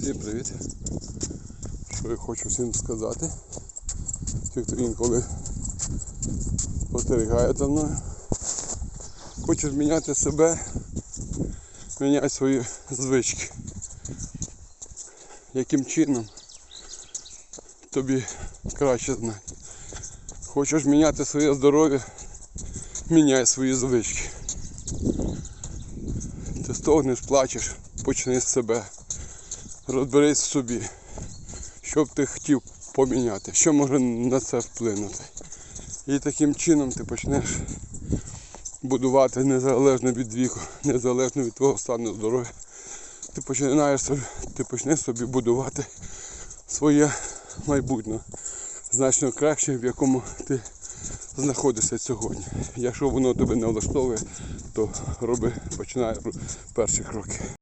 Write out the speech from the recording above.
Всім привіт! Що я хочу всім сказати. Ті, хто інколи спостерігає за мною. Хочу зміняти себе, міняти свої звички. Яким чином тобі краще знати. Хочеш міняти своє здоров'я, міняй свої звички. Ти стогнеш, плачеш, почни з себе. Розберись собі, що б ти хотів поміняти, що може на це вплинути. І таким чином ти почнеш будувати незалежно від віку, незалежно від твого стану здоров'я. Ти починаєш ти почнеш собі будувати своє майбутнє значно краще, в якому ти знаходишся сьогодні. Якщо воно тебе не влаштовує, то роби, починай перші кроки.